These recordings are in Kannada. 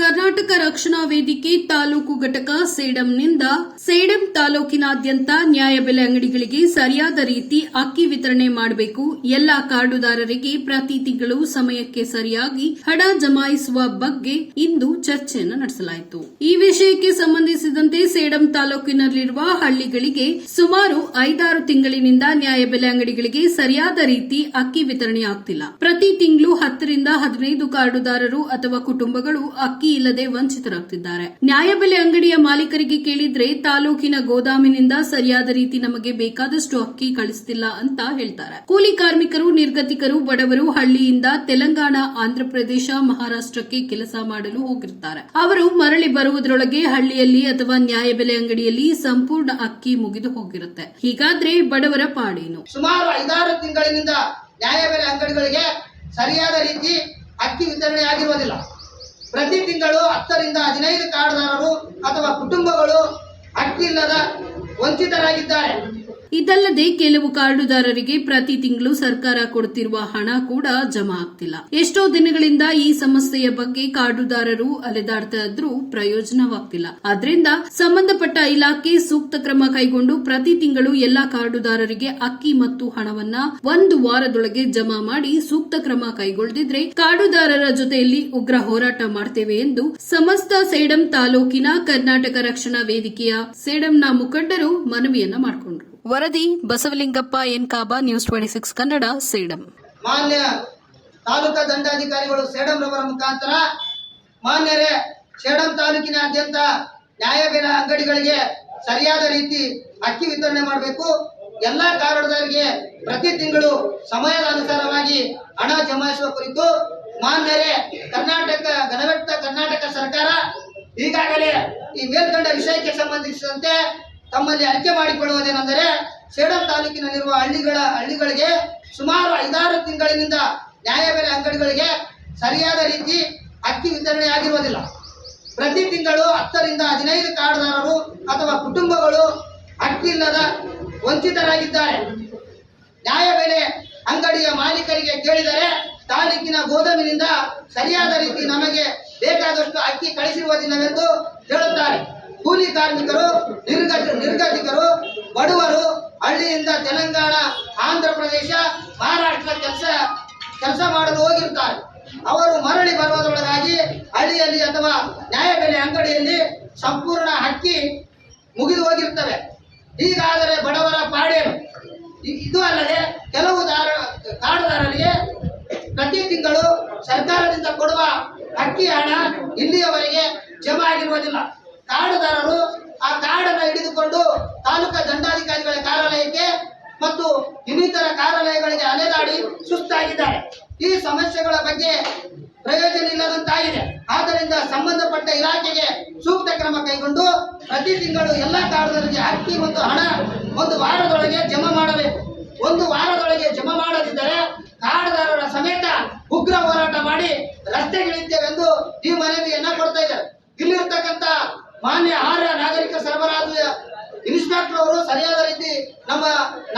ಕರ್ನಾಟಕ ರಕ್ಷಣಾ ವೇದಿಕೆ ತಾಲೂಕು ಘಟಕ ಸೇಡಂನಿಂದ ಸೇಡಂ ತಾಲೂಕಿನಾದ್ಯಂತ ನ್ಯಾಯಬೆಲೆ ಅಂಗಡಿಗಳಿಗೆ ಸರಿಯಾದ ರೀತಿ ಅಕ್ಕಿ ವಿತರಣೆ ಮಾಡಬೇಕು. ಎಲ್ಲ ಕಾರ್ಡುದಾರರಿಗೆ ಪ್ರತಿ ತಿಂಗಳು ಸಮಯಕ್ಕೆ ಸರಿಯಾಗಿ ಹಣ ಜಮಾಯಿಸುವ ಬಗ್ಗೆ ಇಂದು ಚರ್ಚೆಯನ್ನು ನಡೆಸಲಾಯಿತು. ಈ ವಿಷಯಕ್ಕೆ ಸಂಬಂಧಿಸಿದಂತೆ ಸೇಡಂ ತಾಲೂಕಿನಲ್ಲಿರುವ ಹಳ್ಳಿಗಳಿಗೆ ಸುಮಾರು ಐದಾರು ತಿಂಗಳಿನಿಂದ ನ್ಯಾಯಬೆಲೆ ಅಂಗಡಿಗಳಿಗೆ ಸರಿಯಾದ ರೀತಿ ಅಕ್ಕಿ ವಿತರಣೆ ಆಗ್ತಿಲ್ಲ. ಪ್ರತಿ ತಿಂಗಳು ಹತ್ತರಿಂದ ಹದಿನೈದು ಕಾರ್ಡುದಾರರು ಅಥವಾ ಕುಟುಂಬಗಳು ಅಕ್ಕಿ ಇಲ್ಲದೆ ವಂಚಿತರಾಗ್ತಿದ್ದಾರೆ. ನ್ಯಾಯಬೆಲೆ ಅಂಗಡಿಯ ಮಾಲೀಕರಿಗೆ ಕೇಳಿದ್ರೆ ತಾಲೂಕಿನ ಗೋದಾಮಿನಿಂದ ಸರಿಯಾದ ರೀತಿ ನಮಗೆ ಬೇಕಾದಷ್ಟು ಅಕ್ಕಿ ಕಳಿಸ್ತಿಲ್ಲ ಅಂತ ಹೇಳ್ತಾರೆ. ಕೂಲಿ ಕಾರ್ಮಿಕರು, ನಿರ್ಗತಿಕರು, ಬಡವರು ಹಳ್ಳಿಯಿಂದ ತೆಲಂಗಾಣ, ಆಂಧ್ರಪ್ರದೇಶ, ಮಹಾರಾಷ್ಟ್ರಕ್ಕೆ ಕೆಲಸ ಮಾಡಲು ಹೋಗಿರ್ತಾರೆ. ಅವರು ಮರಳಿ ಬರುವುದರೊಳಗೆ ಹಳ್ಳಿಯಲ್ಲಿ ಅಥವಾ ನ್ಯಾಯಬೆಲೆ ಅಂಗಡಿಯಲ್ಲಿ ಸಂಪೂರ್ಣ ಅಕ್ಕಿ ಮುಗಿದು ಹೋಗಿರುತ್ತೆ. ಹೀಗಾದ್ರೆ ಬಡವರ ಪಾಡೇನು? ಸುಮಾರು ಐದಾರು ತಿಂಗಳಿನಿಂದ ನ್ಯಾಯಬೆಲೆ ಅಂಗಡಿಗಳಿಗೆ ಸರಿಯಾದ ರೀತಿ ಅಕ್ಕಿ ವಿತರಣೆ ಆಗಿರುವುದಿಲ್ಲ. ಪ್ರತಿ ತಿಂಗಳು ಹತ್ತರಿಂದ ಹದಿನೈದು ಕಾರ್ಡ್ದಾರರು ಅಥವಾ ಕುಟುಂಬಗಳು ಅಕ್ಕಿ ಇಲ್ಲದ ವಂಚಿತರಾಗಿದ್ದಾರೆ. ಇದಲ್ಲದೆ ಕೆಲವು ಕಾರ್ಡುದಾರರಿಗೆ ಪ್ರತಿ ತಿಂಗಳು ಸರ್ಕಾರ ಕೊಡುತ್ತಿರುವ ಹಣ ಕೂಡ ಜಮಾ ಆಗ್ತಿಲ್ಲ. ಎಷ್ಟೋ ದಿನಗಳಿಂದ ಈ ಸಮಸ್ಯೆಯ ಬಗ್ಗೆ ಕಾರ್ಡುದಾರರು ಅಲೆದಾಡ್ತಾ ಇದ್ರೂ ಪ್ರಯೋಜನವಾಗ್ತಿಲ್ಲ. ಆದ್ರಿಂದ ಸಂಬಂಧಪಟ್ಟ ಇಲಾಖೆ ಸೂಕ್ತ ಕ್ರಮ ಕೈಗೊಂಡು ಪ್ರತಿ ತಿಂಗಳು ಎಲ್ಲಾ ಕಾರ್ಡುದಾರರಿಗೆ ಅಕ್ಕಿ ಮತ್ತು ಹಣವನ್ನ ಒಂದು ವಾರದೊಳಗೆ ಜಮಾ ಮಾಡಿ ಸೂಕ್ತ ಕ್ರಮ ಕೈಗೊಳ್ಳದಿದ್ರೆ ಕಾರ್ಡುದಾರರ ಜೊತೆಯಲ್ಲಿ ಉಗ್ರ ಹೋರಾಟ ಮಾಡ್ತೇವೆ ಎಂದು ಸಮಸ್ತ ಸೇಡಂ ತಾಲೂಕಿನ ಕರ್ನಾಟಕ ರಕ್ಷಣಾ ವೇದಿಕೆಯ ಸೇಡಂನ ಮುಖಂಡರು ಮನವಿಯನ್ನ ಮಾಡಿಕೊಂಡರು. ವರದಿ, Basavalingappa, N. ಕಾಬಾ news twenty six Kannada Sedam ಮಾನ್ಯ ತಾಲೂಕಾ ದಂಡಾಧಿಕಾರಿಗಳು ಸೇಡಂ ರವರ ಮುಖಾಂತರ ಮಾನ್ಯರೇ ಸೇಡಂ ತಾಲೂಕಿನಾದ್ಯಂತ ನ್ಯಾಯಬೆಲೆ ಅಂಗಡಿಗಳಿಗೆ ಸರಿಯಾದ ರೀತಿ ಅಕ್ಕಿ ವಿತರಣೆ ಮಾಡಬೇಕು. ಎಲ್ಲ ಕಾರಣದವರಿಗೆ ಪ್ರತಿ ತಿಂಗಳು ಸಮಯದ ಅನುಸಾರವಾಗಿ ಹಣ ಜಮಾಯಿಸುವ ಕುರಿತು ಮಾನ್ಯರೇ, ಕರ್ನಾಟಕ ಘನವೆಟ್ಟ ಕರ್ನಾಟಕ ಸರ್ಕಾರ ಈಗಾಗಲೇ ಈ ಮೇಲ್ಕಂಡ ವಿಷಯಕ್ಕೆ ಸಂಬಂಧಿಸಿದಂತೆ ತಮ್ಮಲ್ಲಿ ಅರಿಕೆ ಮಾಡಿಕೊಳ್ಳುವುದೇನೆಂದರೆ ಸೇಡಂ ತಾಲೂಕಿನಲ್ಲಿರುವ ಹಳ್ಳಿಗಳ ಹಳ್ಳಿಗಳಿಗೆ ಸುಮಾರು ಐದಾರು ತಿಂಗಳಿನಿಂದ ನ್ಯಾಯಬೆಲೆ ಅಂಗಡಿಗಳಿಗೆ ಸರಿಯಾದ ರೀತಿ ಅಕ್ಕಿ ವಿತರಣೆ ಆಗಿರುವುದಿಲ್ಲ. ಪ್ರತಿ ತಿಂಗಳು ಹತ್ತರಿಂದ ಹದಿನೈದು ಕಾರ್ಡ್ದಾರರು ಅಥವಾ ಕುಟುಂಬಗಳು ಅಕ್ಕಿ ಇಲ್ಲದ ವಂಚಿತರಾಗಿದ್ದಾರೆ. ನ್ಯಾಯಬೆಲೆ ಅಂಗಡಿಯ ಮಾಲೀಕರಿಗೆ ಕೇಳಿದರೆ ತಾಲೂಕಿನ ಗೋದಾಮಿನಿಂದ ಸರಿಯಾದ ರೀತಿ ನಮಗೆ ಬೇಕಾದಷ್ಟು ಅಕ್ಕಿ ಕಳಿಸಿರುವುದಿಲ್ಲವೆಂದು ಹೇಳುತ್ತಾರೆ. ಕೂಲಿ ಕಾರ್ಮಿಕರು ನಿರ್ಗತ ನಿರ್ಗತಿಕರು ಬಡವರು, ಹಳ್ಳಿಯಿಂದ ತೆಲಂಗಾಣ ಆಂಧ್ರ ಪ್ರದೇಶ ಮಹಾರಾಷ್ಟ್ರ ಕೆಲಸ ಕೆಲಸ ಮಾಡಲು ಹೋಗಿರ್ತಾರೆ. ಅವರು ಮರಳಿ ಬರುವುದರೊಳಗಾಗಿ ಹಳ್ಳಿಯಲ್ಲಿ ಅಥವಾ ನ್ಯಾಯಬೆಲೆ ಅಂಗಡಿಯಲ್ಲಿ ಸಂಪೂರ್ಣ ಹಕ್ಕಿ ಮುಗಿದು ಹೋಗಿರ್ತವೆ. ಹೀಗಾದರೆ ಬಡವರ ಪಾಡೇನು ಇದು ಅಲ್ಲದೆ ಕೆಲವು ದಾರ ಕಾರ್ಡುದಾರರಿಗೆ ಪ್ರತಿ ತಿಂಗಳು ಸರ್ಕಾರದಿಂದ ಕೊಡುವ ಹಕ್ಕಿ ಹಣ ಇಲ್ಲಿಯವರೆಗೆ ಜಮಾ ಆಗಿರುವುದಿಲ್ಲ. ಕಾರ್ಡುದಾರರು ಆ ಕಾರ್ಡನ್ನು ಹಿಡಿದುಕೊಂಡು ತಾಲೂಕಾ ದಂಡಾಧಿಕಾರಿಗಳ ಕಾರ್ಯಾಲಯಕ್ಕೆ ಮತ್ತು ಇನ್ನಿತರ ಕಾರ್ಯಾಲಯಗಳಿಗೆ ಅಲೆದಾಡಿ ಸುಸ್ತಾಗಿದ್ದಾರೆ. ಈ ಸಮಸ್ಯೆಗಳ ಬಗ್ಗೆ ಪ್ರಯೋಜನ ಇಲ್ಲದಂತಾಗಿದೆ. ಆದ್ದರಿಂದ ಸಂಬಂಧಪಟ್ಟ ಇಲಾಖೆಗೆ ಸೂಕ್ತ ಕ್ರಮ ಕೈಗೊಂಡು ಪ್ರತಿ ತಿಂಗಳು ಎಲ್ಲ ಕಾರ್ಡರಿಗೆ ಅಕ್ಕಿ ಮತ್ತು ಹಣ ಒಂದು ವಾರದೊಳಗೆ ಜಮಾ ಮಾಡಬೇಕು. ಒಂದು ವಾರದೊಳಗೆ ಜಮಾ ಮಾಡದಿದ್ದರೆ ಕಾರ್ಡ್ದಾರರ ಸಮೇತ ಉಗ್ರ ಹೋರಾಟ ಮಾಡಿ ರಸ್ತೆಗಿಳಿದ್ದೇವೆಂದು ಈ ಮನವಿಯನ್ನ ಕೊಡ್ತಾ ಇದ್ದಾರೆ. ಇಲ್ಲಿರ್ತಕ್ಕಂಥ ಮಾನ್ಯ ಆಹಾರ ನಾಗರಿಕ ಸರಬರಾಜು ಇನ್ಸ್ಪೆಕ್ಟರ್ ಅವರು ಸರಿಯಾದ ರೀತಿ ನಮ್ಮ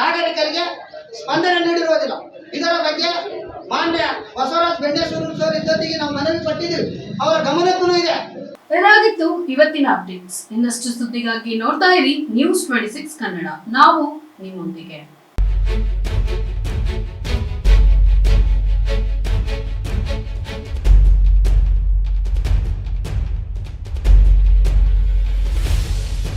ನಾಗರಿಕರಿಗೆ ಸ್ಪಂದನೆ ನೀಡಿರುವುದಿಲ್ಲ. ಇದರ ಬಗ್ಗೆ ಮಾನ್ಯ ಬಸವರಾಜ್ ಬೆಂಡೇಶ್ವರ ಸರ್ ನಾವು ಮನವಿ ಕೊಟ್ಟಿದ್ದೀವಿ. ಅವರ ಗಮನಕ್ಕೂ ಇದೆ. ಇದಾಗಿತ್ತು ಇವತ್ತಿನ ಅಪ್ಡೇಟ್ಸ್ ಇನ್ನಷ್ಟು ಸುದ್ದಿಗಾಗಿ ನೋಡ್ತಾ ಇರಿ ನ್ಯೂಸ್ ಟ್ವೆಂಟಿ ಸಿಕ್ಸ್ ಕನ್ನಡ. ನಾವು ನಿಮ್ಮೊಂದಿಗೆ.